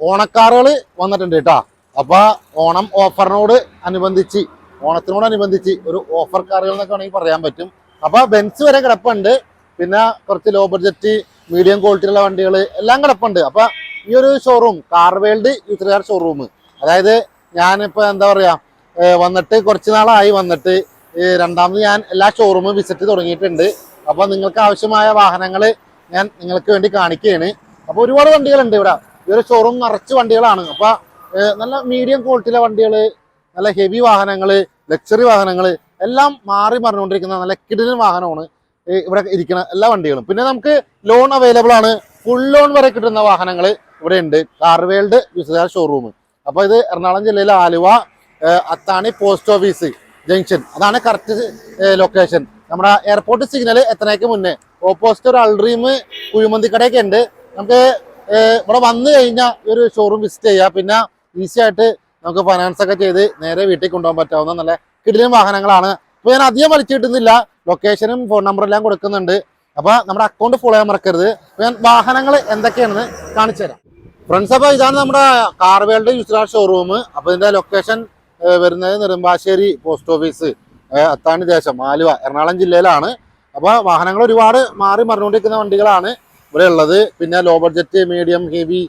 ഓണക്കാറുകൾ വന്നിട്ടുണ്ട് കേട്ടോ. അപ്പോൾ ഓണം ഓഫറിനോട് അനുബന്ധിച്ച് ഓണത്തിനോടനുബന്ധിച്ച് ഒരു ഓഫർ കാറുകൾ എന്നൊക്കെ വേണമെങ്കിൽ പറയാൻ പറ്റും. അപ്പോൾ ബെൻസ് വരെ കിടപ്പുണ്ട്. പിന്നെ കുറച്ച് ലോ ബഡ്ജറ്റ് മീഡിയം ക്വാളിറ്റിയുള്ള വണ്ടികൾ എല്ലാം കിടപ്പുണ്ട്. അപ്പോൾ ഈ ഒരു showroom car world youth car showroom അതായത് ഞാനിപ്പോ എന്താ പറയാ വന്നിട്ട് കുറച്ച് നാളായി വന്നിട്ട് രണ്ടാമത് ഞാൻ എല്ലാ ഷോറൂമും വിസിറ്റ് തുടങ്ങിയിട്ടുണ്ട്. അപ്പോൾ നിങ്ങൾക്ക് ആവശ്യമായ വാഹനങ്ങൾ ഞാൻ നിങ്ങൾക്ക് വേണ്ടി കാണിക്കുകയാണ്. അപ്പോൾ ഒരുപാട് വണ്ടികളുണ്ട് ഇവിടെ. ഈ ചോറും നിറച്ച് വണ്ടികളാണ്. അപ്പൊ നല്ല മീഡിയം ക്വാളിറ്റിയിലെ വണ്ടികൾ നല്ല ഹെവി വാഹനങ്ങൾ ലക്ഷറി വാഹനങ്ങൾ എല്ലാം മാറി മറിഞ്ഞുകൊണ്ടിരിക്കുന്ന നല്ല കിടിലൻ വാഹനമാണ് ഇവിടെ ഇരിക്കുന്ന എല്ലാ വണ്ടികളും. പിന്നെ നമുക്ക് ലോൺ അവൈലബിൾ ആണ്. ഫുൾ ലോൺ വരെ കിട്ടുന്ന വാഹനങ്ങൾ ഇവിടെ ഉണ്ട്. കാർവേൾഡ് വിസുകാർ ഷോറൂം അപ്പൊ ഇത് എറണാകുളം ജില്ലയിലെ Aluva Athani post office junction അതാണ് കറക്റ്റ് ലൊക്കേഷൻ നമ്മുടെ എയർപോർട്ട് സിഗ്നൽ എത്തനേക്ക് മുന്നേ. ഓപ്പോസിറ്റ് ഒരു അൾഡ്രീം കുഴിമന്തിക്കടയൊക്കെ ഉണ്ട്. നമുക്ക് ഇവിടെ വന്നു കഴിഞ്ഞാൽ ഒരു ഷോറൂം വിസിറ്റ് ചെയ്യാം. പിന്നെ ഈസി ആയിട്ട് നമുക്ക് ഫൈനാൻസ് ഒക്കെ ചെയ്ത് നേരെ വീട്ടിൽ കൊണ്ടുപോകാൻ പറ്റാവുന്ന നല്ല കിടിലും വാഹനങ്ങളാണ്. അപ്പോൾ ഞാൻ അധികം വലിച്ചു കിട്ടുന്നില്ല. ലൊക്കേഷനും ഫോൺ നമ്പറും എല്ലാം കൊടുക്കുന്നുണ്ട്. അപ്പോൾ നമ്മുടെ അക്കൗണ്ട് ഫോളോ ചെയ്യാൻ മറക്കരുത്. ഞാൻ വാഹനങ്ങൾ എന്തൊക്കെയാണെന്ന് കാണിച്ചു തരാം. ഫ്രണ്ട്സ് അപ്പോൾ ഇതാണ് നമ്മുടെ കാർ വേൾഡ് യൂസ്ലാർ ഷോറൂം അപ്പോൾ ഇതിന്റെ ലൊക്കേഷൻ വരുന്നത് നെടുമ്പാശ്ശേരി പോസ്റ്റ് ഓഫീസ് അത്താണി ദേശം ആലുവ എറണാകുളം ജില്ലയിലാണ്. അപ്പോൾ വാഹനങ്ങൾ ഒരുപാട് മാറി മറിഞ്ഞുകൊണ്ടിരിക്കുന്ന വണ്ടികളാണ്. ഇവിടെ ഉള്ളത് പിന്നെ low budget medium heavy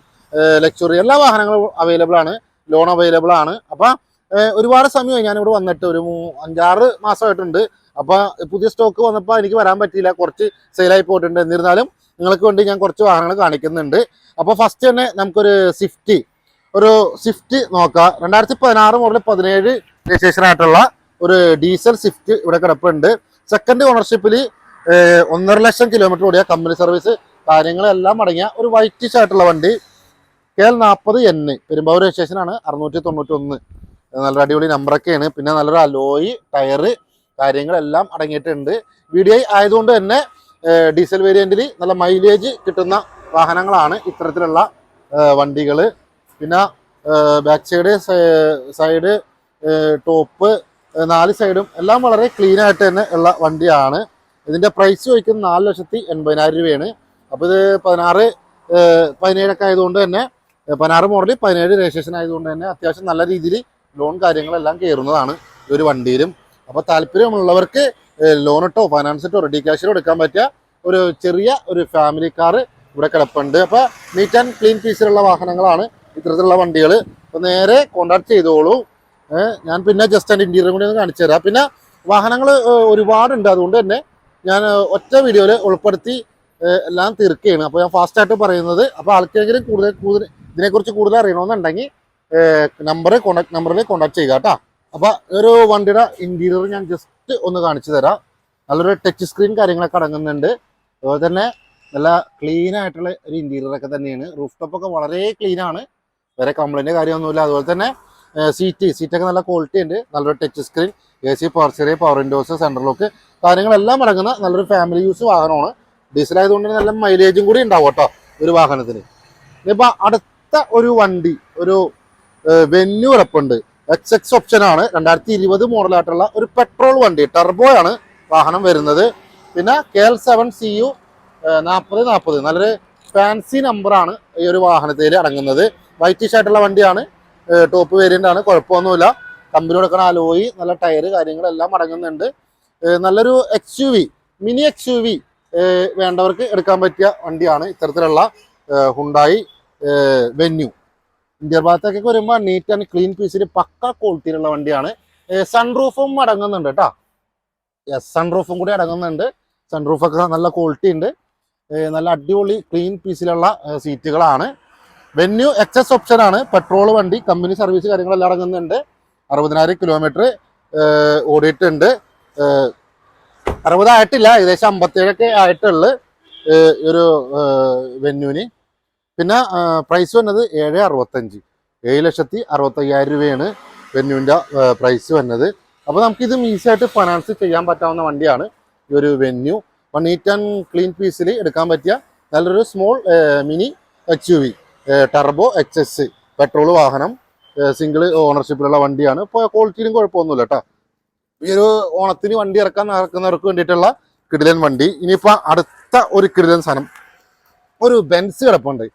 luxury എല്ലാ വാഹനങ്ങളും അവൈലബിൾ ആണ്. ലോൺ അവൈലബിൾ ആണ്. അപ്പൊ ഒരുപാട് സമയമായി ഞാനിവിടെ വന്നിട്ട് ഒരു അഞ്ചാറ് മാസമായിട്ടുണ്ട്. അപ്പൊ പുതിയ സ്റ്റോക്ക് വന്നപ്പോൾ എനിക്ക് വരാൻ പറ്റിയില്ല. കുറച്ച് സെയിലായി പോയിട്ടുണ്ട്. എന്നിരുന്നാലും നിങ്ങൾക്ക് വേണ്ടി ഞാൻ കുറച്ച് വാഹനങ്ങൾ കാണിക്കുന്നുണ്ട്. അപ്പോൾ ഫസ്റ്റ് തന്നെ നമുക്കൊരു സ്വിഫ്റ്റ് ഒരു സ്വിഫ്റ്റ് നോക്കാം. രണ്ടായിരത്തി പതിനാറ് മുതൽ പതിനേഴ് രജിസ്ട്രേഷൻ ആയിട്ടുള്ള ഒരു ഡീസൽ സ്വിഫ്റ്റ് ഇവിടെ കിടപ്പുണ്ട്. സെക്കൻഡ് ഓണർഷിപ്പിൽ ഒന്നര ലക്ഷം കിലോമീറ്റർ ഓടിയ കമ്പനി സർവീസ് കാര്യങ്ങളെല്ലാം അടങ്ങിയ ഒരു വൈറ്റിഷ് ആയിട്ടുള്ള വണ്ടി. കെ എൽ നാൽപ്പത് എൻ പെരുമ്പാവൂർ രജിസ്ട്രേഷനാണ് അറുന്നൂറ്റി തൊണ്ണൂറ്റി ഒന്ന് നല്ലൊരു അടിപൊളി നമ്പറൊക്കെയാണ് പിന്നെ നല്ലൊരു അലോയ് ടയറ് കാര്യങ്ങളെല്ലാം അടങ്ങിയിട്ടുണ്ട്. വി ഡി ഐ ആയതുകൊണ്ട് തന്നെ ഡീസൽ വേരിയന്റിൽ നല്ല മൈലേജ് കിട്ടുന്ന വാഹനങ്ങളാണ് ഇത്തരത്തിലുള്ള വണ്ടികൾ പിന്നെ ബാക്ക് സൈഡ് സൈഡ് ടോപ്പ് നാല് സൈഡും എല്ലാം വളരെ ക്ലീൻ ആയിട്ട് തന്നെ ഉള്ള വണ്ടിയാണ്. ഇതിന്റെ പ്രൈസ് ചോദിക്കുന്നത് നാല് ലക്ഷത്തി എൺപതിനായിരം രൂപയാണ്. അപ്പോൾ ഇത് പതിനാറ് പതിനേഴൊക്കെ ആയതുകൊണ്ട് തന്നെ പതിനാറ് മോഡൽ പതിനേഴ് രജിസ്ട്രേഷൻ ആയതുകൊണ്ട് തന്നെ അത്യാവശ്യം നല്ല രീതിയിൽ ലോൺ കാര്യങ്ങളെല്ലാം കയറുന്നതാണ് ഈ ഒരു വണ്ടിയിലും. അപ്പോൾ താല്പര്യമുള്ളവർക്ക് ലോണിട്ടോ ഫൈനാൻസിട്ടോ റെഡി ക്യാഷിലോ എടുക്കാൻ പറ്റിയ ഒരു ചെറിയ ഒരു ഫാമിലി കാർ ഇവിടെ കിടപ്പുണ്ട്. അപ്പോൾ നീറ്റ് ആൻഡ് ക്ലീൻ പീസിലുള്ള വാഹനങ്ങളാണ് ഇത്തരത്തിലുള്ള വണ്ടികൾ അപ്പോൾ നേരെ കോണ്ടാക്ട് ചെയ്തോളൂ. ഞാൻ പിന്നെ ജസ്റ്റ് ആൻഡ് ഇന്റീരിയർ കൂടി ഒന്ന് കാണിച്ചു തരാം പിന്നെ വാഹനങ്ങൾ ഒരുപാടുണ്ട്. അതുകൊണ്ട് തന്നെ ഞാൻ ഒറ്റ വീഡിയോയിൽ ഉൾപ്പെടുത്തി എല്ലാം തീർക്കുകയാണ്. അപ്പോൾ ഞാൻ ഫാസ്റ്റ് ആയിട്ട് പറയുന്നത്. അപ്പോൾ ആൾക്കെങ്കിലും കൂടുതൽ കൂടുതൽ ഇതിനെക്കുറിച്ച് കൂടുതൽ അറിയണമെന്നുണ്ടെങ്കിൽ നമ്പർ കോണ്ടാക്ട് നമ്പറിൽ കോണ്ടാക്ട് ചെയ്യുക കേട്ടോ. അപ്പോൾ ഒരു വണ്ടിയുടെ ഇന്റീരിയർ ഞാൻ ജസ്റ്റ് ഒന്ന് കാണിച്ചു തരാം. നല്ലൊരു ടച്ച് സ്ക്രീൻ കാര്യങ്ങളൊക്കെ അടങ്ങുന്നുണ്ട്. അതുപോലെ തന്നെ നല്ല ക്ലീൻ ആയിട്ടുള്ള ഒരു ഇന്റീരിയറൊക്കെ തന്നെയാണ്. റൂഫ് ടോപ്പ് ഒക്കെ വളരെ ക്ലീൻ ആണ്. വേറെ കംപ്ലൈന്റ് കാര്യമൊന്നുമില്ല. അതുപോലെ തന്നെ സീറ്റ് സീറ്റൊക്കെ നല്ല ക്വാളിറ്റി ഉണ്ട്. നല്ലൊരു touch screen A C power ചെറിയ പവർ വിൻഡോസ് സെൻട്രൽ ലോക്ക് കാര്യങ്ങളെല്ലാം അടങ്ങുന്ന നല്ലൊരു ഫാമിലി യൂസ് വാഹനമാണ്. ഡീസൽ ആയതുകൊണ്ട് നല്ല മൈലേജും കൂടി ഉണ്ടാവും കേട്ടോ ഒരു വാഹനത്തിന്. ഇനിയിപ്പോ അടുത്ത ഒരു വണ്ടി ഒരു വെന്യൂ കിടപ്പുണ്ട് എക്സ് എക്സ് ഓപ്ഷൻ ആണ്. രണ്ടായിരത്തി ഇരുപത് മോഡലായിട്ടുള്ള ഒരു പെട്രോൾ വണ്ടി ടെർബോ ആണ് വാഹനം വരുന്നത്. പിന്നെ K L seven C U നാൽപ്പത് നാൽപ്പത് നല്ലൊരു ഫാൻസി നമ്പറാണ് ഈ ഒരു വാഹനത്തിൽ അടങ്ങുന്നത്. വൈറ്റിഷ് ആയിട്ടുള്ള വണ്ടിയാണ്. ടോപ്പ് വേരിയന്റ് ആണ്. കുഴപ്പമൊന്നുമില്ല. കമ്പനി കൊടുക്കണ അലോയി നല്ല ടയർ കാര്യങ്ങളെല്ലാം അടങ്ങുന്നുണ്ട്. നല്ലൊരു X U V mini X U V വേണ്ടവർക്ക് എടുക്കാൻ പറ്റിയ വണ്ടിയാണ് ഇത്തരത്തിലുള്ള ഹുണ്ടായി വെന്യൂ ഇന്ത്യ ഭാഗത്തേക്ക് വരുമ്പോൾ നീറ്റ് ആൻഡ് ക്ലീൻ പീസിൽ പക്ക ക്വാളിറ്റിയിലുള്ള വണ്ടിയാണ്. സൺ റൂഫും അടങ്ങുന്നുണ്ട് കേട്ടോ യെസ് സൺറൂഫും കൂടി അടങ്ങുന്നുണ്ട്. സൺ സൺറൂഫൊക്കെ നല്ല ക്വാളിറ്റി ഉണ്ട്. നല്ല അടിപൊളി ക്ലീൻ പീസിലുള്ള സീറ്റുകളാണ് വെന്യൂ എക്സസ് ഓപ്ഷൻ ആണ്. പെട്രോൾ വണ്ടി കമ്പനി സർവീസ് കാര്യങ്ങളെല്ലാം അടങ്ങുന്നുണ്ട്. അറുപതിനായിരം കിലോമീറ്റർ ഓടിയിട്ടുണ്ട്. അറുപതായിട്ടില്ല ഏകദേശം അമ്പത്തേഴൊക്കെ ആയിട്ടുള്ളു ഒരു വെന്യൂവിന് പിന്നെ പ്രൈസ് വന്നത് ഏഴ് അറുപത്തഞ്ച് ഏഴ് ലക്ഷത്തി അറുപത്തയ്യായിരം രൂപയാണ് വെന്യൂവിന്റെ പ്രൈസ് വന്നത്. അപ്പോൾ നമുക്കിത് ഈസിയായിട്ട് ഫൈനാൻസ് ചെയ്യാൻ പറ്റാവുന്ന വണ്ടിയാണ് ഈ ഒരു venue one neat and clean പീസിൽ എടുക്കാൻ പറ്റിയ നല്ലൊരു small mini H U V turbo X S petrol വാഹനം സിംഗിൾ ഓണർഷിപ്പിലുള്ള വണ്ടിയാണ്. ഇപ്പോൾ ക്വാളിറ്റിയിലും കുഴപ്പമൊന്നുമില്ല കേട്ടോ ഈ ഒരു ഓണത്തിന് വണ്ടി ഇറക്കാൻ ഇറക്കുന്നവർക്ക് വേണ്ടിയിട്ടുള്ള കിടിലൻ വണ്ടി. ഇനിയിപ്പോൾ അടുത്ത ഒരു കിടിലൻ സാധനം. ഒരു ബെൻസ് കിടപ്പുണ്ട്.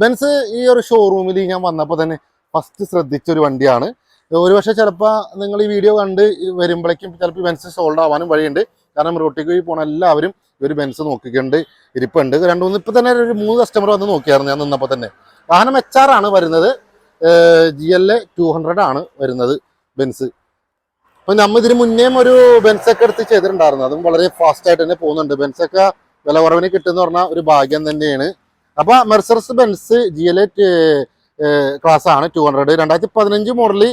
ബെൻസ് ഈ ഒരു ഷോറൂമിൽ ഞാൻ വന്നപ്പോൾ തന്നെ ഫസ്റ്റ് ശ്രദ്ധിച്ച ഒരു വണ്ടിയാണ്. ഒരുപക്ഷെ ചിലപ്പോൾ നിങ്ങൾ ഈ വീഡിയോ കണ്ട് വരുമ്പോഴേക്കും ചിലപ്പോൾ ബെൻസ് സോൾഡ് ആവാനും വഴിയുണ്ട്. കാരണം റോട്ടിക്ക് പോയി പോണ എല്ലാവരും ഒരു ബെൻസ് നോക്കിക്കൊണ്ട് ഇരിപ്പുണ്ട്. രണ്ട് മൂന്ന് ഇപ്പം തന്നെ ഒരു മൂന്ന് കസ്റ്റമർ വന്ന് നോക്കിയായിരുന്നു ഞാൻ നിന്നപ്പോൾ തന്നെ. വാഹനം എച്ച് ആണ് വരുന്നത്. G L A two hundred ആണ് വരുന്നത് ബെൻസ്. അപ്പൊ നമ്മ ഇതിന് മുന്നേം ഒരു ബെൻസൊക്കെ എടുത്ത് ചെയ്തിട്ടുണ്ടായിരുന്നു. അതും വളരെ ഫാസ്റ്റ് ആയിട്ട് തന്നെ പോകുന്നുണ്ട്. ബെൻസൊക്കെ വില കുറവിന് കിട്ടുന്ന പറഞ്ഞ ഒരു ഭാഗ്യം തന്നെയാണ്. അപ്പൊ Mercedes Benz G L A class ആണ് ടു ഹൺഡ്രഡ് രണ്ടായിരത്തി പതിനഞ്ച് മോഡലിൽ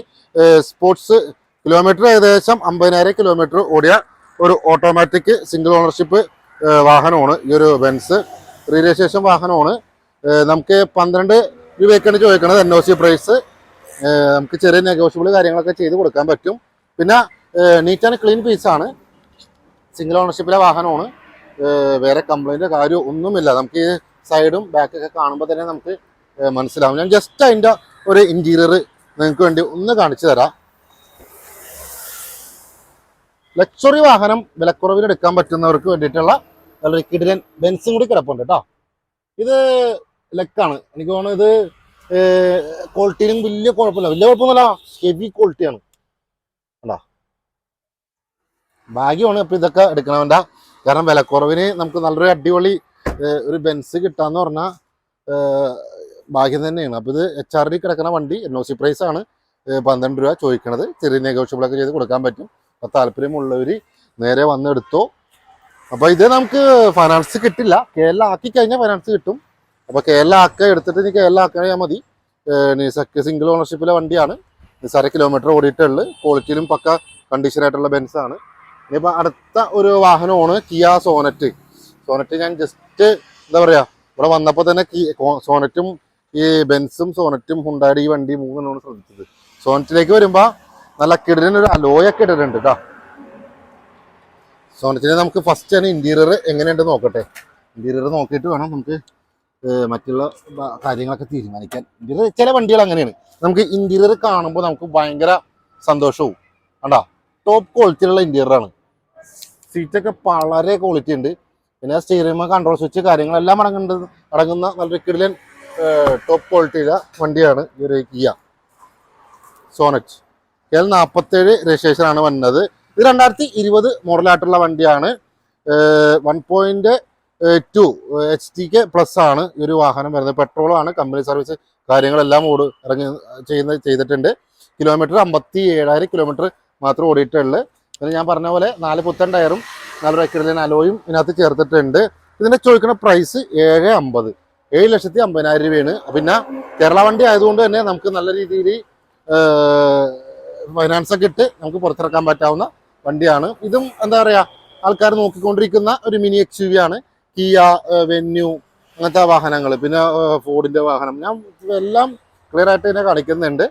സ്പോർട്സ് കിലോമീറ്റർ ഏകദേശം അമ്പതിനായിരം കിലോമീറ്റർ ഓടിയ ഒരു ഓട്ടോമാറ്റിക് സിംഗിൾ ഓണർഷിപ്പ് വാഹനമാണ്. ഈ ഒരു ബെൻസ് രജിസ്ട്രേഷൻ വാഹനമാണ്. നമുക്ക് പന്ത്രണ്ട് രൂപയ്ക്കാണ് ചോദിക്കുന്നത് എൻ ഒ സി പ്രൈസ് നമുക്ക് ചെറിയ നെഗോഷ്യബിൾ കാര്യങ്ങളൊക്കെ ചെയ്ത് കൊടുക്കാൻ പറ്റും. പിന്നെ നീറ്റ് ആൻഡ് ക്ലീൻ പീസാണ് സിംഗിൾ ഓണർഷിപ്പിലെ വാഹനമാണ്. വേറെ കംപ്ലൈന്റ് കാര്യം ഒന്നുമില്ല. നമുക്ക് ഈ സൈഡും ബാക്കൊക്കെ കാണുമ്പോൾ തന്നെ നമുക്ക് മനസ്സിലാവും. ഞാൻ ജസ്റ്റ് അതിന്റെ ഒരു ഇന്റീരിയർ നിങ്ങൾക്ക് വേണ്ടി ഒന്ന് കാണിച്ചു തരാം. ലക്ഷറി വാഹനം വിലക്കുറവിൽ എടുക്കാൻ പറ്റുന്നവർക്ക് വേണ്ടിയിട്ടുള്ള വളരെ കിടിലൻ ബെൻസും കൂടി കിടപ്പുണ്ട് കേട്ടോ ഇത് ലെക്കാണ് എനിക്ക് തോന്നുന്നത് ഇത് ക്വാളിറ്റിയിലും വലിയ കുഴപ്പമില്ല. വലിയ കുഴപ്പമൊന്നുമില്ല ഹെവി ക്വാളിറ്റിയാണ് കണ്ടോ ഭാഗ്യമാണ് ഇപ്പം ഇതൊക്കെ എടുക്കണവന്റെ. കാരണം വിലക്കുറവിന് നമുക്ക് നല്ലൊരു അടിപൊളി ഒരു ബെൻസ് കിട്ടാന്ന് പറഞ്ഞാൽ ഭാഗ്യം തന്നെയാണ്. അപ്പോൾ ഇത് എച്ച് ആർ ഡി കിടക്കുന്ന വണ്ടി എൻ ഒ സി പ്രൈസ് ആണ് ഏഹ്, പന്ത്രണ്ട് രൂപ ചോദിക്കണത്. ചെറിയ നെഗോഷ്യബിളൊക്കെ ചെയ്ത് കൊടുക്കാൻ പറ്റും. അപ്പോൾ താല്പര്യമുള്ളവർ നേരെ വന്നെടുത്തു അപ്പോൾ ഇത് നമുക്ക് ഫൈനാൻസ് കിട്ടില്ല. കേരള ആക്കി കഴിഞ്ഞാൽ ഫൈനാൻസ് കിട്ടും. അപ്പോൾ കേരള ആക്ക എടുത്തിട്ട് ഇനി കേരള ആക്കിയാൽ മതി. നിസക്ക് സിംഗിൾ ഓണർഷിപ്പിലെ വണ്ടിയാണ്. നിസാര കിലോമീറ്റർ ഓടിയിട്ടുള്ളു ക്വാളിറ്റിയിലും പക്ക കണ്ടീഷൻ ആയിട്ടുള്ള ബെൻസ് ആണ്. ഇനിയിപ്പോൾ അടുത്ത ഒരു വാഹനമാണ് കിയ സോനറ്റ് സോനറ്റ് ഞാൻ ജസ്റ്റ് എന്താ പറയുക ഇവിടെ വന്നപ്പോൾ തന്നെ സോനറ്റും ഈ ബെൻസും സോനറ്റും ഹുണ്ടായുടെ ഈ വണ്ടി മൂന്നെണ്ണമാണ് ശ്രദ്ധിച്ചത്. സോനറ്റിലേക്ക് വരുമ്പോൾ നല്ല കിടലിനൊരു അലോയൊക്കെ ഇടലുണ്ട് കേട്ടോ സോനറ്റിനെ നമുക്ക് ഫസ്റ്റ് തന്നെ ഇന്റീരിയർ എങ്ങനെയുണ്ട് നോക്കട്ടെ. ഇന്റീരിയർ നോക്കിയിട്ട് വേണം നമുക്ക് മറ്റുള്ള കാര്യങ്ങളൊക്കെ തീരുമാനിക്കാൻ. ഇന്റീരിയർ ചില വണ്ടികൾ അങ്ങനെയാണ്. നമുക്ക് ഇന്റീരിയർ കാണുമ്പോൾ നമുക്ക് ഭയങ്കര സന്തോഷവും. കണ്ടോ? ടോപ്പ് ക്വാളിറ്റിയിലുള്ള ഇന്റീരിയർ ആണ്. സീറ്റൊക്കെ വളരെ ക്വാളിറ്റി ഉണ്ട്. പിന്നെ സ്റ്റീറിംഗ് കൺട്രോൾ സ്വിച്ച് കാര്യങ്ങളെല്ലാം അടങ്ങുന്നത് അടങ്ങുന്ന നല്ലൊരു കിടിലൻ ടോപ്പ് ക്വാളിറ്റിയിലെ വണ്ടിയാണ് ഈ ഒരു കിയ സോനറ്റ് കെ എൽ നാൽപ്പത്തേഴ് രജിസ്ട്രേഷൻ ആണ് വന്നത്. ഇത് രണ്ടായിരത്തി ഇരുപത് മോഡലായിട്ടുള്ള വണ്ടിയാണ്. One point two H T K plus ആണ് ഈ ഒരു വാഹനം വരുന്നത്. പെട്രോളാണ് കമ്പനി സർവീസ് കാര്യങ്ങളെല്ലാം ഓട് ഇറങ്ങി ചെയ്യുന്ന ചെയ്തിട്ടുണ്ട്. കിലോമീറ്റർ അമ്പത്തി ഏഴായിരം കിലോമീറ്റർ മാത്രം ഓടിയിട്ടുള്ളു പിന്നെ ഞാൻ പറഞ്ഞ പോലെ നാല് പുത്തൻ ടയറും നാലൊരു റെക്കിഡിലൻ അലോയും ഇതിനകത്ത് ചേർത്തിട്ടുണ്ട്. ഇതിന്റെ ചോദിക്കുന്ന പ്രൈസ് ഏഴ് അമ്പത്. ഏഴ് ലക്ഷത്തി അമ്പതിനായിരം രൂപയാണ്. പിന്നെ കേരള വണ്ടി ആയതുകൊണ്ട് തന്നെ നമുക്ക് നല്ല രീതിയിൽ ഫൈനാൻസ് ഒക്കെ ഇട്ട് നമുക്ക് പുറത്തിറക്കാൻ പറ്റാവുന്ന വണ്ടിയാണ്. ഇതും എന്താ പറയാ ആൾക്കാർ നോക്കിക്കൊണ്ടിരിക്കുന്ന ഒരു മിനി എക്സ് യു വി ആണ് കിയ വെന്യൂ അങ്ങനത്തെ വാഹനങ്ങൾ. പിന്നെ ഫോർഡിന്റെ വാഹനം. ഞാൻ എല്ലാം ക്ലിയർ ആയിട്ട് തന്നെ കാണിക്കുന്നുണ്ട്.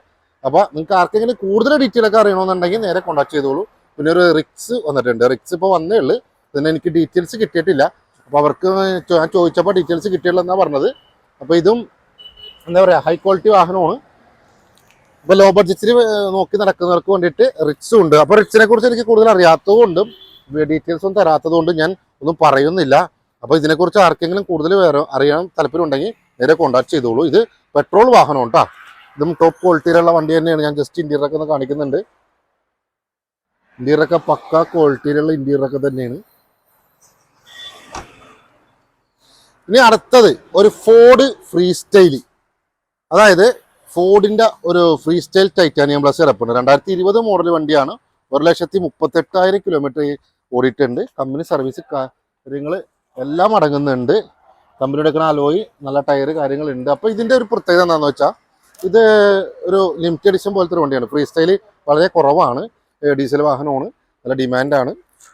അപ്പോൾ നിങ്ങൾക്ക് ആർക്കെങ്കിലും കൂടുതൽ ഡീറ്റെയിൽ ഒക്കെ അറിയണമെന്നുണ്ടെങ്കിൽ നേരെ കോൺടാക്ട് ചെയ്തോളൂ. പിന്നെ ഒരു റിക്സ് വന്നിട്ടുണ്ട്. റിക്സ് ഇപ്പോൾ വന്നേ ഉള്ളൂ. പിന്നെ എനിക്ക് ഡീറ്റെയിൽസ് കിട്ടിയിട്ടില്ല. അപ്പോൾ അവർക്ക് ഞാൻ ചോദിച്ചപ്പോൾ ഡീറ്റെയിൽസ് കിട്ടിയില്ലെന്നാണ് പറഞ്ഞത്. അപ്പോൾ ഇതും എന്താ പറയുക ഹൈ ക്വാളിറ്റി വാഹനമാണ്. അപ്പോൾ ലോ ബഡ്ജറ്റിൽ നോക്കി നടക്കുന്നവർക്ക് വേണ്ടിയിട്ട് റിക്സും ഉണ്ട്. അപ്പോൾ റിക്സിനെ കുറിച്ച് എനിക്ക് കൂടുതൽ അറിയാത്തതുകൊണ്ടും ഡീറ്റെയിൽസ് ഒന്നും തരാത്തതുകൊണ്ടും ഞാൻ ഒന്നും പറയുന്നില്ല. അപ്പോൾ ഇതിനെക്കുറിച്ച് ആർക്കെങ്കിലും കൂടുതൽ വേറെ അറിയാൻ താല്പര്യമുണ്ടെങ്കിൽ നേരെ കോൺടാക്ട് ചെയ്തോളൂ. ഇത് പെട്രോൾ വാഹനം കേട്ടോ ഇതും ടോപ്പ് ക്വാളിറ്റിയിലുള്ള വണ്ടി തന്നെയാണ്. ഞാൻ ജസ്റ്റ് ഇന്റീരിയറൊക്കെ ഒന്ന് കാണിക്കുന്നുണ്ട്. ഇന്റീരിയറൊക്കെ പക്ക ക്വാളിറ്റിയിലുള്ള ഇന്റീരിയറൊക്കെ തന്നെയാണ്. ഇനി അടുത്തത് ഒരു ഫോർഡ് ഫ്രീ സ്റ്റൈൽ അതായത് ഫോർഡിന്റെ ഒരു ഫ്രീ സ്റ്റൈൽ ടൈറ്റാനിയം പ്ലസ് ഇറപ്പുണ്ട്. രണ്ടായിരത്തി ഇരുപത് മോഡൽ വണ്ടിയാണ് ഒരു ലക്ഷത്തി മുപ്പത്തെട്ടായിരം കിലോമീറ്റർ ഓടിയിട്ടുണ്ട്. കമ്പനി സർവീസ് കാര്യങ്ങൾ എല്ലാം അടങ്ങുന്നുണ്ട്. കമ്പനി എടുക്കുന്ന അലോയി നല്ല ടയർ കാര്യങ്ങളുണ്ട്. അപ്പോൾ ഇതിന്റെ ഒരു പ്രത്യേകത എന്താണെന്ന് വെച്ചാൽ ഇത് ഒരു ലിമിറ്റഡ് എഡിഷൻ പോലത്തെ ഒരു വണ്ടിയാണ്. ഫ്രീ സ്റ്റൈൽ വളരെ കുറവാണ്. ഡീസൽ വാഹനമാണ്. നല്ല ഡിമാൻഡാണ്.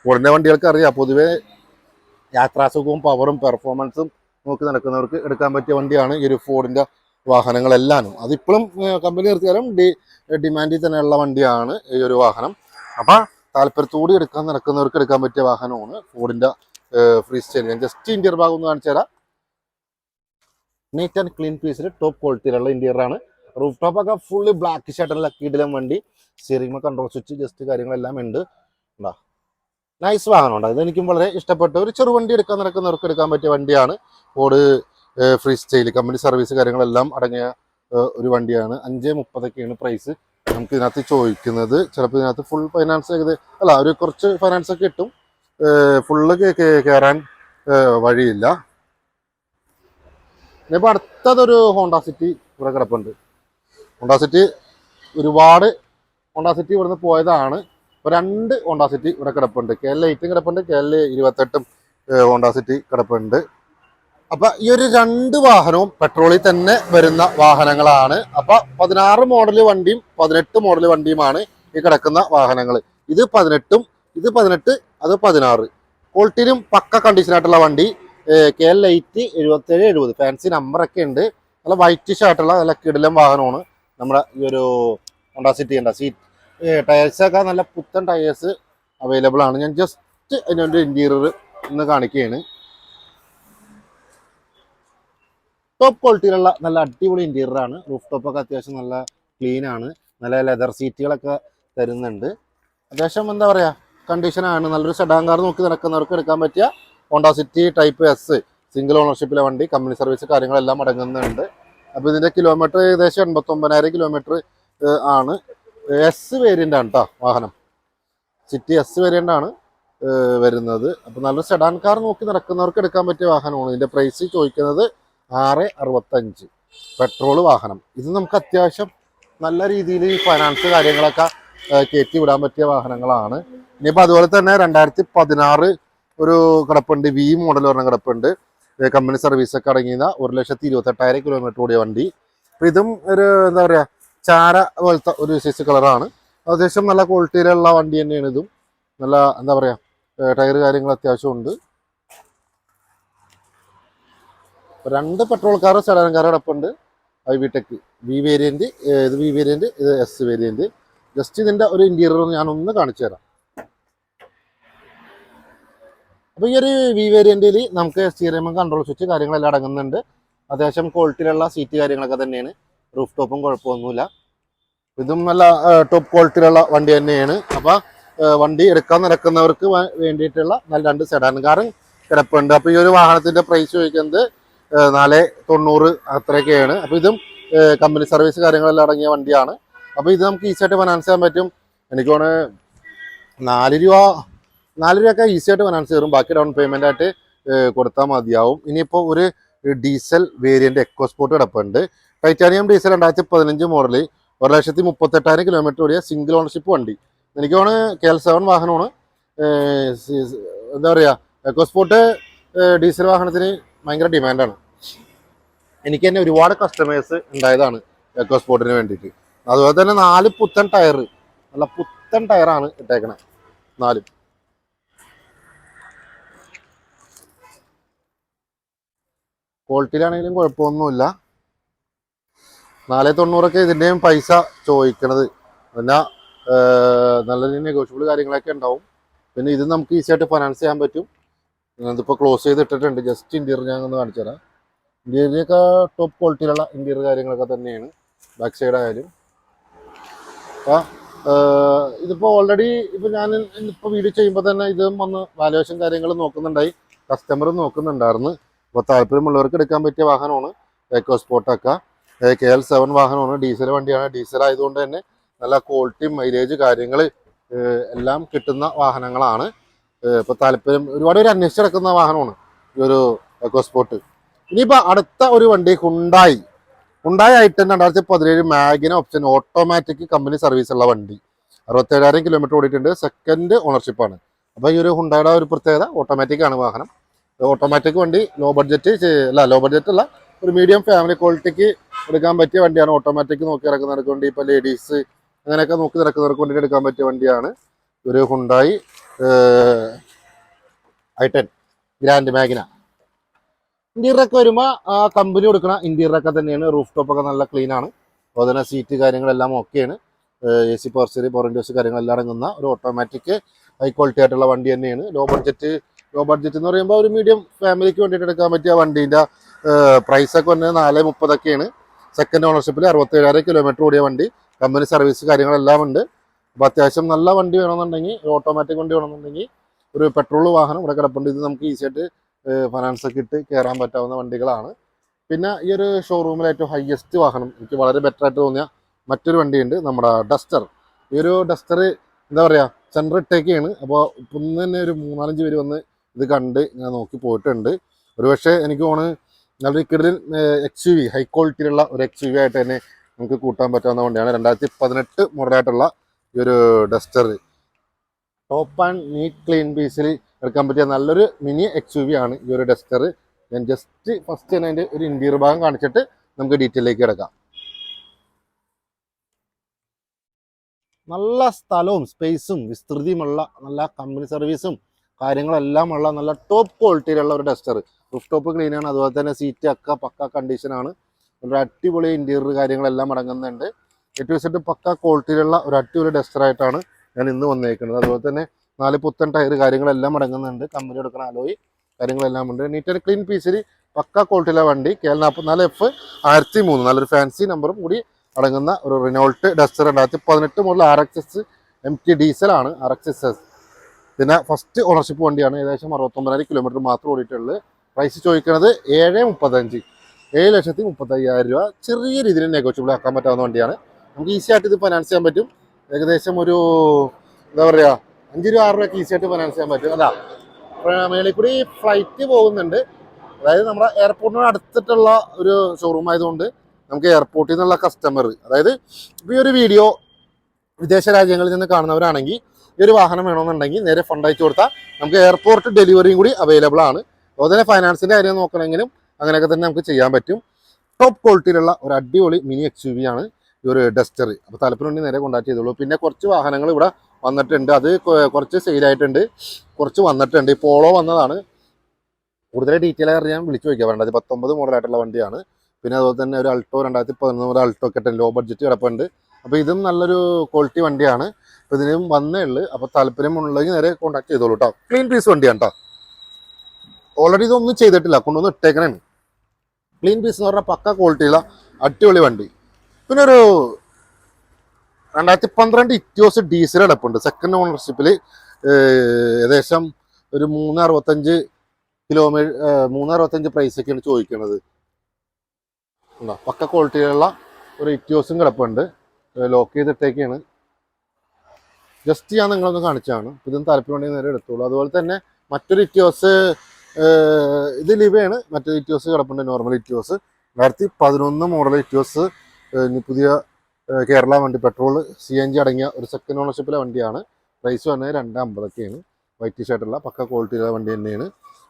ഉടനെ വണ്ടികൾക്ക് അറിയാം പൊതുവേ യാത്രാസുഖവും പവറും പെർഫോമൻസും നോക്കി നടക്കുന്നവർക്ക് എടുക്കാൻ പറ്റിയ വണ്ടിയാണ് ഈ ഒരു ഫോർഡിന്റെ വാഹനങ്ങളെല്ലാം അതിപ്പോഴും കമ്പനി നിർത്തിയാലും ഡി ഡിമാൻഡിൽ തന്നെയുള്ള വണ്ടിയാണ് ഈ ഒരു വാഹനം. അപ്പം താല്പര്യത്തോടെ എടുക്കാൻ നടക്കുന്നവർക്ക് എടുക്കാൻ പറ്റിയ വാഹനമാണ് ഫോർഡിന്റെ ഫ്രീ സ്റ്റൈൽ ഞാൻ ജസ്റ്റ് ഇന്റീരിയർ ഭാഗം ഒന്ന് കാണിച്ചു തരാം നീറ്റ് ആൻഡ് ക്ലീൻ പീസിൽ ടോപ്പ് ക്വാളിറ്റിയിലുള്ള ഇന്റീരിയർ ആണ്. റൂഫ് ടോപ്പ് ഒക്കെ ഫുള്ള് ബ്ലാക്ക് ഷർട്ടുള്ള ഇടലും വണ്ടി. സ്റ്റിയറിംഗ് കൺട്രോൾ സ്വിച്ച് ജസ്റ്റ് കാര്യങ്ങളെല്ലാം ഉണ്ട്. ഉണ്ടാ? നൈസ് വാഹനമുണ്ട് ഉണ്ടോ? എനിക്കും വളരെ ഇഷ്ടപ്പെട്ട ഒരു ചെറുവണ്ടി എടുക്കാൻ നടക്കുന്നവർക്ക് എടുക്കാൻ പറ്റിയ വണ്ടിയാണ്. ഓട് ഫ്രീ സ്റ്റൈൽ കമ്പനി സർവീസ് കാര്യങ്ങളെല്ലാം അടങ്ങിയ ഒരു വണ്ടിയാണ്. അഞ്ച് മുപ്പതൊക്കെയാണ് പ്രൈസ് നമുക്ക് ഇതിനകത്ത് ചോദിക്കുന്നത്. ചിലപ്പോൾ ഇതിനകത്ത് ഫുൾ ഫൈനാൻസ് ചെയ്ത് അല്ല ഒരു കുറച്ച് ഫൈനാൻസ് ഒക്കെ കിട്ടും. ഫുള്ള് കയറാൻ വഴിയില്ല. ഇനിയിപ്പോൾ അടുത്തതൊരു ഹോണ്ട സിറ്റി ഇവിടെ കിടപ്പുണ്ട്. ഹോണ്ട സിറ്റി ഒരുപാട് ഹോണ്ട സിറ്റി ഇവിടുന്ന് പോയതാണ്. ഇപ്പൊ രണ്ട് ഹോണ്ട സിറ്റി ഇവിടെ കിടപ്പുണ്ട്. കെ എൽ എയ്റ്റും കിടപ്പുണ്ട് കെ എൽ ഇരുപത്തെട്ടും ഹോണ്ട സിറ്റി കിടപ്പുണ്ട്. അപ്പൊ ഈ ഒരു രണ്ട് വാഹനവും പെട്രോളിൽ തന്നെ വരുന്ന വാഹനങ്ങളാണ്. അപ്പൊ പതിനാറ് മോഡൽ വണ്ടിയും പതിനെട്ട് മോഡൽ വണ്ടിയുമാണ് ഈ കിടക്കുന്ന വാഹനങ്ങൾ ഇത് പതിനെട്ടും ഇത് പതിനെട്ട് അത് പതിനാറ്. ക്വാളിറ്റിയിലും പക്ക കണ്ടീഷൻ ആയിട്ടുള്ള വണ്ടി കെ എൽ എയ്റ്റ് എഴുപത്തേഴ് എഴുപത്. ഫാൻസി നമ്പറൊക്കെ ഉണ്ട്. നല്ല വൈറ്റിഷ് ആയിട്ടുള്ള നല്ല കിടിലം വാഹനമാണ്. നമ്മുടെ ഈ ഒരു ഹോണ്ട സിറ്റി ഉണ്ട് സീറ്റ് ടയേഴ്സൊക്കെ നല്ല പുത്തൻ ടയേഴ്സ് അവൈലബിൾ ആണ്. ഞാൻ ജസ്റ്റ് അതിന്റെ ഇന്റീരിയർ ഒന്ന് കാണിക്കുകയാണ്. ടോപ്പ് ക്വാളിറ്റിയിലുള്ള നല്ല അടിപൊളി ഇന്റീരിയർ ആണ്. റൂഫ് ടോപ്പ് ഒക്കെ അത്യാവശ്യം നല്ല ക്ലീൻ ആണ്. നല്ല ലെതർ സീറ്റുകളൊക്കെ തരുന്നുണ്ട്. അത്യാവശ്യം എന്താ പറയാ കണ്ടീഷനാണ് നല്ലൊരു സെഡാൻ കാർ നോക്കി നടക്കുന്നവർക്ക് എടുക്കാൻ പറ്റിയ Honda City type S single ഓണർഷിപ്പിലെ വണ്ടി കമ്പനി സർവീസ് കാര്യങ്ങളെല്ലാം അടങ്ങുന്നുണ്ട്. അപ്പോൾ ഇതിന്റെ കിലോമീറ്റർ ഏകദേശം എൺപത്തൊമ്പതിനായിരം കിലോമീറ്റർ ആണ്. എസ് വേരിയന്റ് ആണ് കേട്ടോ വാഹനം. സിറ്റി എസ് വേരിയന്റ് ആണ് വരുന്നത്. അപ്പോൾ നല്ലൊരു സെഡാൻ കാർ നോക്കി നടക്കുന്നവർക്ക് എടുക്കാൻ പറ്റിയ വാഹനമാണ്. ഇതിന്റെ പ്രൈസ് ചോദിക്കുന്നത് ആറ് അറുപത്തഞ്ച്. പെട്രോൾ വാഹനം. ഇത് നമുക്ക് അത്യാവശ്യം നല്ല രീതിയിൽ ഈ ഫൈനാൻസ് കാര്യങ്ങളൊക്കെ കയറ്റി വിടാൻ പറ്റിയ വാഹനങ്ങളാണ്. ഇനിയിപ്പോൾ അതുപോലെ തന്നെ രണ്ടായിരത്തി പതിനാറ് ഒരു കിടപ്പുണ്ട്. വി മോഡൽ പറഞ്ഞ കിടപ്പുണ്ട്. കമ്പനി സർവീസ് ഒക്കെ അടങ്ങിയ ഒരു ലക്ഷത്തി ഇരുപത്തെട്ടായിരം കിലോമീറ്റർ ഓടിയ വണ്ടി. അപ്പോൾ ഇതും ഒരു എന്താ പറയുക ചാര പോലത്തെ ഒരു സൈസ് കളറാണ് അത്യാവശ്യം നല്ല ക്വാളിറ്റിയിലുള്ള വണ്ടി തന്നെയാണ് ഇതും. നല്ല എന്താ പറയുക ടയർ കാര്യങ്ങൾ അത്യാവശ്യം ഉണ്ട്. രണ്ട് പെട്രോൾ കാർ സെഡാൻ കാർ കിടപ്പുണ്ട് I V tech V variant ഇത് വി വേരിയന്റ് ഇത് എസ് വേരിയന്റ് ജസ്റ്റ് ഇതിന്റെ ഒരു ഇന്റീരിയർ ഞാനൊന്ന് കാണിച്ചു തരാം അപ്പൊ ഈ ഒരു വി വേരിയന്റിൽ നമുക്ക് സ്റ്റീറിയം കൺട്രോൾ സ്വിച്ച് കാര്യങ്ങളെല്ലാം അടങ്ങുന്നുണ്ട്. അത്യാവശ്യം ക്വാളിറ്റിയിലുള്ള സീറ്റ് കാര്യങ്ങളൊക്കെ തന്നെയാണ്. റൂഫ് ടോപ്പും കുഴപ്പമൊന്നുമില്ല. ഇതും നല്ല ടോപ്പ് ക്വാളിറ്റിയിലുള്ള വണ്ടി തന്നെയാണ്. അപ്പൊ വണ്ടി എടുക്കാൻ നടക്കുന്നവർക്ക് വേണ്ടിയിട്ടുള്ള നല്ല രണ്ട് സെഡാൻ കാറും കിടപ്പുണ്ട്. അപ്പോൾ ഈ ഒരു വാഹനത്തിന്റെ പ്രൈസ് ചോദിക്കുന്നത് നാല് തൊണ്ണൂറ് അത്രയൊക്കെയാണ്. അപ്പൊ ഇതും കമ്പനി സർവീസ് കാര്യങ്ങളെല്ലാം അടങ്ങിയ വണ്ടിയാണ്. അപ്പോൾ ഇത് നമുക്ക് ഈസിയായിട്ട് ഫിനാൻസ് ചെയ്യാൻ പറ്റും. എനിക്ക് തോന്നുന്നത് നാല് രൂപ നാല് രൂപയൊക്കെ ഈസി ആയിട്ട് ഫിനാൻസ് കയറും ബാക്കി ഡൗൺ പേയ്മെന്റ് ആയിട്ട് കൊടുത്താൽ മതിയാവും. ഇനിയിപ്പോൾ ഒരു ഡീസൽ വേരിയന്റ് എക്കോസ്പോർട്ട് കിടപ്പുണ്ട്. ടൈറ്റാനിയം ഡീസൽ രണ്ടായിരത്തി പതിനഞ്ച് മോഡൽ ഒരു ലക്ഷത്തി മുപ്പത്തെട്ടായിരം കിലോമീറ്റർ ഓടിയ സിംഗിൾ ഓണർഷിപ്പ് വണ്ടി. എനിക്ക് തോന്നുന്നു കെ എൽ സെവൻ വാഹനമാണ് എന്താ പറയുക എക്കോസ്പോർട്ട് ഡീസൽ വാഹനത്തിന് ഭയങ്കര ഡിമാൻഡാണ് എനിക്ക് തന്നെ ഒരുപാട് കസ്റ്റമേഴ്സ് ഉണ്ടായതാണ് എക്കോസ്പോർട്ടിന് വേണ്ടിയിട്ട്. അതുപോലെ തന്നെ നാല് പുത്തൻ ടയർ നല്ല പുത്തൻ ടയറാണ് ഇട്ടേക്കണേ. നാലും. ക്വാളിറ്റിയിലാണെങ്കിലും കുഴപ്പമൊന്നുമില്ല. നാല് തൊണ്ണൂറൊക്കെ ഇതിന്റെയും പൈസ ചോദിക്കണത്. പിന്നെ നല്ല രീതിയിൽ നെഗോഷ്യബിൾ കാര്യങ്ങളൊക്കെ ഉണ്ടാവും. പിന്നെ ഇത് നമുക്ക് ഈസി ആയിട്ട് ഫൈനാൻസ് ചെയ്യാൻ പറ്റും. ഇതിപ്പോൾ ക്ലോസ് ചെയ്തിട്ടിട്ടുണ്ട് ജസ്റ്റ് ഇന്റീരിയർ ഞാൻ ഒന്ന് കാണിച്ചു തരാം. ഇന്റീരിയറൊക്കെ ടോപ്പ് ക്വാളിറ്റിയിലുള്ള ഇന്റീരിയർ കാര്യങ്ങളൊക്കെ തന്നെയാണ്. ബാക്ക് സൈഡ് ആയാലും. അപ്പോൾ ഇതിപ്പോൾ ഓൾറെഡി ഇപ്പോൾ ഞാൻ ഇപ്പോൾ വീഡിയോ ചെയ്യുമ്പോൾ തന്നെ ഇതും വന്ന് വാലുവേഷൻ കാര്യങ്ങൾ നോക്കുന്നുണ്ടായി. കസ്റ്റമർ നോക്കുന്നുണ്ടായിരുന്നു. അപ്പോൾ താല്പര്യമുള്ളവർക്ക് എടുക്കാൻ പറ്റിയ വാഹനമാണ് എക്കോ സ്പോർട്ടൊക്കെ കെ എൽ സെവൻ വാഹനമാണ്. ഡീസൽ വണ്ടിയാണ്. ഡീസൽ ആയതുകൊണ്ട് തന്നെ നല്ല ക്വാളിറ്റി മൈലേജ് കാര്യങ്ങൾ എല്ലാം കിട്ടുന്ന വാഹനങ്ങളാണ്. ഇപ്പോൾ താല്പര്യം ഒരുപാട് പേര് അന്വേഷിച്ച് നടക്കുന്ന വാഹനമാണ് ഈ ഒരു എക്കോ സ്പോർട്ട് ഇനിയിപ്പോൾ അടുത്ത ഒരു വണ്ടി ഹുണ്ടായി ഹുണ്ടായി ഐറ്റൻ രണ്ടായിരത്തി പതിനേഴ് Magna option automatic company service ഉള്ള വണ്ടി. അറുപത്തേഴായിരം കിലോമീറ്റർ ഓടിയിട്ടുണ്ട്. സെക്കൻഡ് ഓണർഷിപ്പാണ് അപ്പോൾ ഈ ഒരു ഹുണ്ടായുടെ ഒരു പ്രത്യേകത ഓട്ടോമാറ്റിക് ആണ് വാഹനം. ഓട്ടോമാറ്റിക് വണ്ടി ലോ ബഡ്ജറ്റ് അല്ല ലോ ബഡ്ജറ്റ് അല്ല ഒരു മീഡിയം ഫാമിലി ക്വാളിറ്റിക്ക് എടുക്കാൻ പറ്റിയ വണ്ടിയാണ് ഓട്ടോമാറ്റിക് നോക്കി ഇറക്കുന്നവർക്ക് വേണ്ടി. ഇപ്പോൾ ലേഡീസ് അങ്ങനെയൊക്കെ നോക്കി നടക്കുന്നവർക്ക് വേണ്ടി എടുക്കാൻ പറ്റിയ വണ്ടിയാണ്. ഒരു ഹുണ്ടായി ഐ10 ഗ്രാൻഡ് മാഗിന ഇന്റീരിയറൊക്കെ വരുമ്പോൾ ആ കമ്പനി കൊടുക്കുന്ന ഇന്റീരിയറൊക്കെ തന്നെയാണ്. റൂഫ് ടോപ്പ് ഒക്കെ നല്ല ക്ലീൻ ആണ്. അതുപോലെ തന്നെ സീറ്റ് കാര്യങ്ങളെല്ലാം ഓക്കെയാണ് എ സി പവർസറി പവറിൻഡോസ് കാര്യങ്ങളെല്ലാം അടങ്ങുന്ന ഒരു ഓട്ടോമാറ്റിക് ഹൈ ക്വാളിറ്റി ആയിട്ടുള്ള വണ്ടി തന്നെയാണ്. ലോ ബഡ്ജറ്റ് ലോ ബഡ്ജറ്റ് എന്ന് പറയുമ്പോൾ ഒരു മീഡിയം ഫാമിലിക്ക് വേണ്ടിയിട്ട് എടുക്കാൻ പറ്റിയ വണ്ടീന്റെ പ്രൈസ് ഒക്കെ വന്നത് നാല് മുപ്പതൊക്കെയാണ്. സെക്കൻഡ് ഓണർഷിപ്പിൽ അറുപത്തേഴായിരം കിലോമീറ്റർ ഓടിയ വണ്ടി കമ്പനി സർവീസ് കാര്യങ്ങളെല്ലാം ഉണ്ട്. അപ്പോൾ അത്യാവശ്യം നല്ല വണ്ടി വേണമെന്നുണ്ടെങ്കിൽ ഓട്ടോമാറ്റിക് വണ്ടി വേണമെന്നുണ്ടെങ്കിൽ ഒരു പെട്രോൾ വാഹനം ഇവിടെ കിടപ്പുണ്ട്. ഇത് നമുക്ക് ഈസി ആയിട്ട് ഫൈനാൻസ് ഒക്കെ ഇട്ട് കയറാൻ പറ്റാവുന്ന വണ്ടികളാണ്. പിന്നെ ഈ ഒരു ഷോറൂമിലെ ഏറ്റവും ഹയസ്റ്റ് വാഹനം എനിക്ക് വളരെ ബെറ്റർ ആയിട്ട് തോന്നിയ മറ്റൊരു വണ്ടിയുണ്ട് നമ്മുടെ ഡസ്റ്റർ ഈ ഒരു ഡസ്റ്റർ എന്താ പറയുക സെന്റർ ഇട്ടേക്കാണ്. അപ്പോൾ ഇപ്പം തന്നെ ഒരു മൂന്നാലഞ്ച് പേര് വന്ന് ഇത് കണ്ട് ഞാൻ നോക്കി പോയിട്ടുണ്ട്. ഒരുപക്ഷെ എനിക്ക് തോന്നുന്നു നല്ലൊരു കിടലിൽ എക്സ് യു വി ഹൈ ക്വാളിറ്റിയിലുള്ള ഒരു എക്സ് യു വി ആയിട്ട് തന്നെ നമുക്ക് കൂട്ടാൻ പറ്റാവുന്ന വണ്ടിയാണ്. രണ്ടായിരത്തി പതിനെട്ട് മോഡലായിട്ടുള്ള ഈ ഒരു Duster top and neat clean പീസിൽ എടുക്കാൻ പറ്റിയ നല്ലൊരു മിനി എക്സ് യു വി ആണ് ഈ ഒരു ഡസ്റ്റർ ഞാൻ ജസ്റ്റ് ഫസ്റ്റ് തന്നെ അതിന്റെ ഒരു ഇന്റീരിയർ ഭാഗം കാണിച്ചിട്ട് നമുക്ക് ഡീറ്റെയിലേക്ക് കിടക്കാം. നല്ല സ്ഥലവും സ്പേസും വിസ്തൃതിയുമുള്ള നല്ല കമ്പനി സർവീസും കാര്യങ്ങളെല്ലാം ഉള്ള നല്ല ടോപ്പ് ക്വാളിറ്റിയിലുള്ള ഒരു ഡസ്റ്റർ റൂഫ് ടോപ്പ് ക്ലീനാണ് അതുപോലെ തന്നെ സീറ്റ് അക്ക പക്ക കണ്ടീഷനാണ് ഒരു അടിപൊളി ഇന്റീരിയർ കാര്യങ്ങളെല്ലാം അടങ്ങുന്നുണ്ട്. ഏറ്റവും വെച്ചിട്ട് പക്ക ക്വാളിറ്റിയിലുള്ള ഒരു അടിപൊളി ഡസ്റ്റർ ആയിട്ടാണ് ഞാൻ ഇന്ന് വന്നേക്കുന്നത്. അതുപോലെ തന്നെ നാല് പുത്തൻ ടയർ കാര്യങ്ങളെല്ലാം അടങ്ങുന്നുണ്ട്. കമ്പനി എടുക്കുന്ന അലോയി കാര്യങ്ങളെല്ലാം ഉണ്ട്. നീറ്റ് ആൻഡ് ക്ലീൻ പീസിൽ പക്ക ക്വാളിറ്റിയിലെ വണ്ടി കെ എൽ നാൽപ്പത്തിനാല് എഫ് ആയിരത്തി മൂന്ന് നല്ലൊരു ഫാൻസി നമ്പറും കൂടി അടങ്ങുന്ന ഒരു റിനോൾട്ട് ഡസ്റ്റർ രണ്ടായിരത്തി പതിനെട്ട് മുതൽ R X S M T ഡീസലാണ് R X S S പിന്നെ ഫസ്റ്റ് ഓണർഷിപ്പ് വണ്ടിയാണ് ഏകദേശം അറുപത്തൊമ്പതിനായിരം കിലോമീറ്റർ മാത്രം ഓടിയിട്ടുള്ളത്. പ്രൈസ് ചോദിക്കുന്നത് ഏഴ് മുപ്പത്തഞ്ച്. ഏഴ് ലക്ഷത്തി മുപ്പത്തയ്യായിരം രൂപ. ചെറിയ രീതിയിൽ നെഗോഷ്യബിൾ ആക്കാൻ പറ്റാവുന്ന വണ്ടിയാണ്. നമുക്ക് ഈസി ആയിട്ട് ഇത് ഫൈനാൻസ് ചെയ്യാൻ പറ്റും. ഏകദേശം ഒരു എന്താ പറയുക അഞ്ച് രൂപ ആറ് രൂപയ്ക്ക് ഈസി ആയിട്ട് ഫൈനാൻസ് ചെയ്യാൻ പറ്റും. അതാ. മേളിൽ കൂടി ഫ്ലൈറ്റ് പോകുന്നുണ്ട്. അതായത് നമ്മുടെ എയർപോർട്ടിനോട് അടുത്തിട്ടുള്ള ഒരു ഷോറൂം ആയതുകൊണ്ട് നമുക്ക് എയർപോർട്ടിൽ നിന്നുള്ള കസ്റ്റമർ അതായത് ഇപ്പോൾ ഈ ഒരു വീഡിയോ വിദേശ രാജ്യങ്ങളിൽ നിന്ന് കാണുന്നവരാണെങ്കിൽ ഒരു വാഹനം വേണമെന്നുണ്ടെങ്കിൽ നേരെ ഫണ്ട് അയച്ചു കൊടുത്താൽ നമുക്ക് എയർപോർട്ട് ഡെലിവറിയും കൂടി അവൈലബിൾ ആണ്. അതുപോലെ തന്നെ ഫൈനാൻസിന്റെ കാര്യം നോക്കണമെങ്കിലും അങ്ങനെയൊക്കെ തന്നെ നമുക്ക് ചെയ്യാൻ പറ്റും. ടോപ്പ് ക്വാളിറ്റിയിലുള്ള ഒരു അടിപൊളി മിനി എക്സ് യു വി ആണ് ഈ ഒരു ഡസ്റ്റർ അപ്പോൾ താല്പര്യം നേരെ കോൺടാക്ട് ചെയ്തോളൂ. പിന്നെ കുറച്ച് വാഹനങ്ങൾ ഇവിടെ വന്നിട്ടുണ്ട്. അത് കുറച്ച് സെയിലായിട്ടുണ്ട് കുറച്ച് വന്നിട്ടുണ്ട്. പോളോ വന്നതാണ്. കൂടുതൽ ഡീറ്റെയിൽ അറിയാൻ വിളിച്ചു ചോദിക്കാം. രണ്ടായിരത്തി പത്തൊമ്പത് മോഡലായിട്ടുള്ള വണ്ടിയാണ്. പിന്നെ അതുപോലെ തന്നെ ഒരു അൾട്ടോ രണ്ടായിരത്തി പതിനൊന്ന് മുതൽ അൾട്ടോ ഒക്കെ ലോ ബഡ്ജറ്റ് കിടപ്പുണ്ട്. അപ്പോൾ ഇതും നല്ലൊരു ക്വാളിറ്റി വണ്ടിയാണ്. അപ്പോൾ ഇതിനും വന്നേ ഉള്ളൂ. അപ്പോൾ താല്പര്യമുണ്ടെങ്കിൽ നേരെ കോൺടാക്ട് ചെയ്തോളൂ കേട്ടോ ക്ലീൻ പീസ് വണ്ടിയാണ് കേട്ടോ ഓൾറെഡി ഇതൊന്നും ചെയ്തിട്ടില്ല. കൊണ്ടുവന്ന് ഇട്ടേക്കണേ ക്ലീൻ പീസ് എന്ന് പറഞ്ഞാൽ പക്ക ക്വാളിറ്റിയുള്ള അടിപൊളി വണ്ടി. പിന്നെ ഒരു രണ്ടായിരത്തി പന്ത്രണ്ട് ഇറ്റിയോസ് ഡീസൽ അടപ്പുണ്ട്. സെക്കൻഡ് ഓണർഷിപ്പിൽ ഏകദേശം ഒരു മൂന്ന് അറുപത്തഞ്ച് കിലോമീറ്റർ മൂന്ന് അറുപത്തഞ്ച് പ്രൈസൊക്കെയാണ് ചോദിക്കുന്നത് ഉണ്ടോ? പക്ക ക്വാളിറ്റിയിലുള്ള ഒരു ഇറ്റിയോസും കിടപ്പുണ്ട്. ലോക്ക് ചെയ്തിട്ടേക്കാണ് ജസ്റ്റ് ഞാൻ നിങ്ങളൊന്ന് കാണിച്ചാണ് ഇതും താല്പര്യമുണ്ടെങ്കിൽ നേരെ എടുത്തോളൂ. അതുപോലെ തന്നെ മറ്റൊരു ഇറ്റിയോസ് ഇത് ലിവയാണ്. മറ്റൊരു ഇറ്റിയോസ് കിടപ്പുണ്ട് നോർമൽ ഇറ്റിയോസ് രണ്ടായിരത്തി പതിനൊന്ന് മോഡൽ ഇറ്റിയോസ് പുതിയ കേരള വണ്ടി പെട്രോൾ സി എൻ ജി അടങ്ങിയ ഒരു സെക്കൻഡ് ഓണർഷിപ്പിലെ വണ്ടിയാണ്. പ്രൈസ് വന്നത് രണ്ട് അമ്പതൊക്കെയാണ് വൈറ്റ് ഷർട്ടുള്ള പക്ക ക്വാളിറ്റിയുള്ള വണ്ടി തന്നെയാണ്.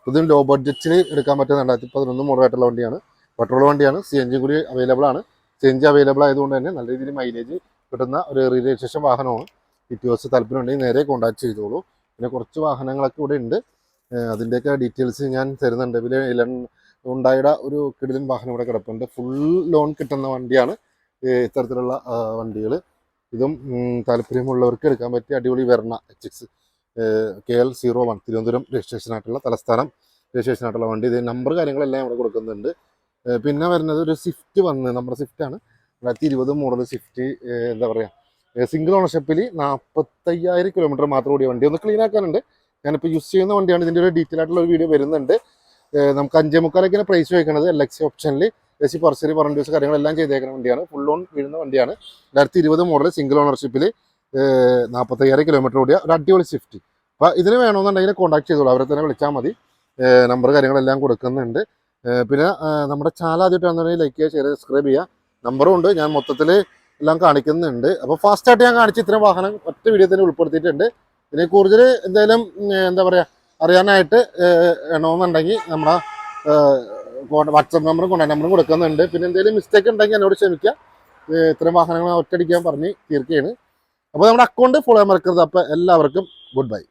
ഇതും ലോ ബഡ്ജറ്റിൽ എടുക്കാൻ പറ്റുന്ന രണ്ടായിരത്തി പതിനൊന്ന് മോഡലായിട്ടുള്ള വണ്ടിയാണ്. പെട്രോൾ വണ്ടിയാണ് സി എൻ ജി കൂടി അവൈലബിൾ ആണ്. സി എൻ ജി അവൈലബിൾ ആയതുകൊണ്ട് തന്നെ നല്ല രീതിയിൽ മൈലേജ് കിട്ടുന്ന ഒരു രജിസ്ട്രേഷൻ വാഹനമാണ്. ഇറ്റിയോസ് താല്പര്യമുണ്ടെങ്കിൽ നേരെ കോൺടാക്ട് ചെയ്തോളൂ. പിന്നെ കുറച്ച് വാഹനങ്ങളൊക്കെ ഇവിടെ ഉണ്ട്. അതിന്റെയൊക്കെ ഡീറ്റെയിൽസ് ഞാൻ തരുന്നുണ്ട്. ഇതിൽ ഇലൻ ഉണ്ടായുടെ ഒരു കിടിലൻ വാഹനം ഇവിടെ കിടപ്പുണ്ട്. ഫുൾ ലോൺ കിട്ടുന്ന വണ്ടിയാണ്. ഇത്തരത്തിലുള്ള വണ്ടികൾ ഇതും താല്പര്യമുള്ളവർക്ക് എടുക്കാൻ പറ്റിയ അടിപൊളി Verna H X K L zero one Thiruvananthapuram registration ആയിട്ടുള്ള തലസ്ഥാനം രജിസ്ട്രേഷൻ ആയിട്ടുള്ള വണ്ടി. ഇത് നമ്പർ കാര്യങ്ങളെല്ലാം ഇവിടെ കൊടുക്കുന്നുണ്ട്. പിന്നെ വരുന്നത് ഒരു സ്വിഫ്റ്റ് വന്ന് നമ്മുടെ സ്വിഫ്റ്റ് ആണ്. രണ്ടായിരത്തി ഇരുപത് മോഡൽ സ്വിഫ്റ്റ് എന്താ പറയുക സിംഗിൾ ഓണർഷിപ്പിൽ നാൽപ്പത്തയ്യായിരം കിലോമീറ്റർ മാത്രം ഓടിയ വണ്ടി. ഒന്ന് ക്ലീൻ ആക്കാനുണ്ട്. ഞാനിപ്പോൾ യൂസ് ചെയ്യുന്ന വണ്ടിയാണ്. ഇതിന്റെ ഒരു ഡീറ്റെയിൽ ആയിട്ടുള്ള ഒരു വീഡിയോ വരുന്നുണ്ട്. നമുക്ക് അഞ്ചേ മുക്കാലൊക്കെയാണ് പ്രൈസ് ചോദിക്കുന്നത് എൽ എക്സി ഓപ്ഷനിൽ എ സി പർസറി ദിവസം കാര്യങ്ങളെല്ലാം ചെയ്തേക്കുന്ന വണ്ടിയാണ്. ഫുൾ ഓൺ വീഴുന്ന വണ്ടിയാണ്. രണ്ടായിരത്തി ഇരുപത് മോഡൽ സിംഗിൾ ഓണർഷിപ്പിൽ നാൽപ്പത്തയ്യായിരം കിലോമീറ്റർ ഓടിയ ഒരു അടിപൊളി സ്വിഫ്റ്റ് അപ്പോൾ ഇതിന് വേണമെന്നുണ്ടെങ്കിൽ കോൺടാക്ട് ചെയ്തോളൂ. അവരെ തന്നെ വിളിച്ചാൽ മതി. നമ്പർ കാര്യങ്ങളെല്ലാം കൊടുക്കുന്നുണ്ട്. പിന്നെ നമ്മുടെ ചാനൽ ആദ്യമായിട്ട് വന്നിട്ടുണ്ടെങ്കിൽ ലൈക്ക് ചെയ്യുക ഷെയർ സബ്സ്ക്രൈബ് ചെയ്യുക. നമ്പറും ഉണ്ട്. ഞാൻ മൊത്തത്തിൽ എല്ലാം കാണിക്കുന്നുണ്ട്. അപ്പോൾ ഫാസ്റ്റായിട്ട് ഞാൻ കാണിച്ച ഇത്രയും വാഹനം ഒറ്റ വീഡിയോ തന്നെ ഉൾപ്പെടുത്തിയിട്ടുണ്ട്. ഇതിനെ കൂടുതൽ എന്തായാലും എന്താ പറയുക അറിയാനായിട്ട് വേണമെന്നുണ്ടെങ്കിൽ നമ്മുടെ വാട്സപ്പ് നമ്പറും കോൺടാക്ട് നമ്പറും കൊടുക്കുന്നുണ്ട്. പിന്നെ എന്തെങ്കിലും മിസ്റ്റേക്ക് ഉണ്ടെങ്കിൽ എന്നോട് ക്ഷമിക്കുക ഇത്തരം വാഹനങ്ങൾ ഒറ്റയടിക്കാൻ പറഞ്ഞ് തീർക്കുകയാണ്. അപ്പോൾ നമ്മുടെ അക്കൗണ്ട് ഫോളോ ചെയ്യാൻ മറക്കരുത് അപ്പോൾ എല്ലാവർക്കും ഗുഡ് ബൈ